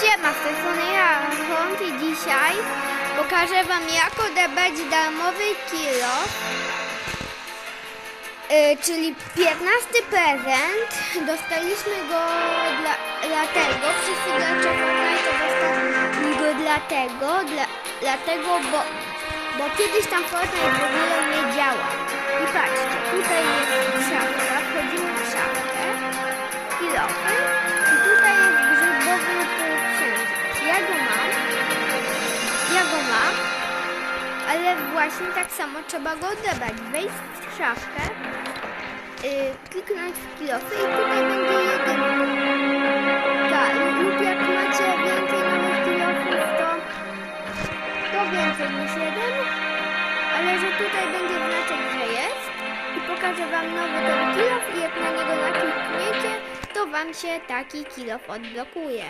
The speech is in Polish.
Siema, z tej ja, Hont i dzisiaj pokażę wam jak odebrać darmowy kilo, yy, czyli 15 prezent. Dostaliśmy go dla, dlatego, wszyscy gracze Fortnite dostali go dlatego, dla, dlatego, bo, bo kiedyś tam Fortnite w ogóle nie działa. I patrzcie, tutaj jest szafka, wchodzimy w szafkę, kilofy ale właśnie tak samo trzeba go odebrać. Wejść w szafkę, yy, kliknąć w kilofy i tutaj będzie jeden. Tak, lub jak macie więcej nowych kilofów, to, to więcej niż jeden, ale że tutaj będzie znaczek, że jest i pokażę wam nowy ten kilof i jak na niego naklikniecie, to wam się taki kilof odblokuje.